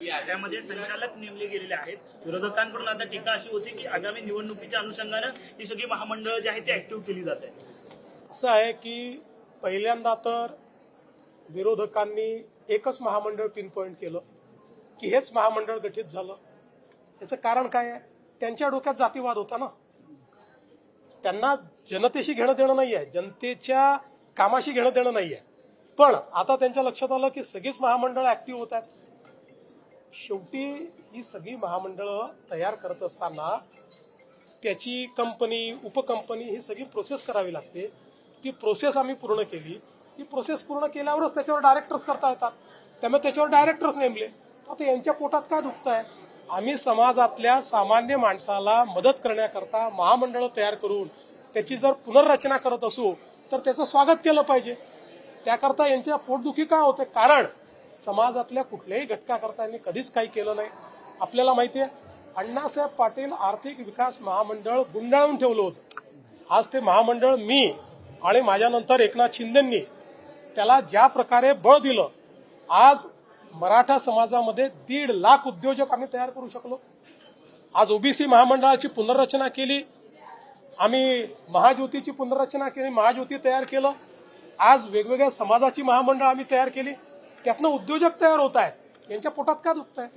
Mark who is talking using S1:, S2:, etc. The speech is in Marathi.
S1: त्यामध्ये संचालक नेमले गेलेले आहेत. विरोधकांकडून आता टीका अशी होती की आगामी निवडणुकीच्या अनुषंगानं ही सगळी महामंडळ जी आहेत ती ऍक्टिव्ह केली जात आहेत.
S2: असं आहे की पहिल्यांदा तर विरोधकांनी एकच महामंडळ पिन पॉईंट केलं की हेच महामंडळ गठीत झालं. याचं कारण काय आहे? त्यांच्या डोक्यात जातीवाद होता ना. त्यांना जनतेशी घेणं देणं नाही आहे. जनतेच्या कामाशी घेणं देणं नाही आहे. पण आता त्यांच्या लक्षात आलं की सगळीच महामंडळ ऍक्टिव्ह होत आहेत. शेवटी ही सगळी महामंडळं तयार करत असताना त्याची कंपनी उपकंपनी ही सगळी प्रोसेस करावी लागते. ती प्रोसेस आम्ही पूर्ण केली. ती प्रोसेस पूर्ण केल्यावरच त्याच्यावर डायरेक्टर्स करता येतात. त्यामुळे त्याच्यावर डायरेक्टर्स नेमले. आता यांच्या पोटात काय दुखत आहे आम्ही समाजातल्या सामान्य माणसाला मदत करण्याकरता महामंडळं तयार करून त्याची जर पुनर्रचना करत असू तर त्याचं स्वागत केलं पाहिजे. त्याकरता यांच्या पोटदुखी का होते? कारण समाजातल्या कुठल्याही घटकाकरता यांनी कधीच काही केलं नाही. आपल्याला माहिती आहे अण्णासाहेब पाटील आर्थिक विकास महामंडळ गुंडाळून ठेवलं होतं. आज ते महामंडळ मी आणि माझ्यानंतर एकनाथ शिंदेंनी त्याला ज्या प्रकारे बळ दिलं आज मराठा समाजामध्ये दीड लाख उद्योजक आम्ही तयार करू शकलो. आज ओबीसी महामंडळाची पुनर्रचना केली आम्ही महाज्योतीची पुनर्रचना केली महाज्योती तयार केलं. आज वेगवेगळ्या समाजाची महामंडळ आम्ही तयार केली. त्यातनं उद्योजक तयार होत आहेत. यांच्या पोटात का दुखत आहे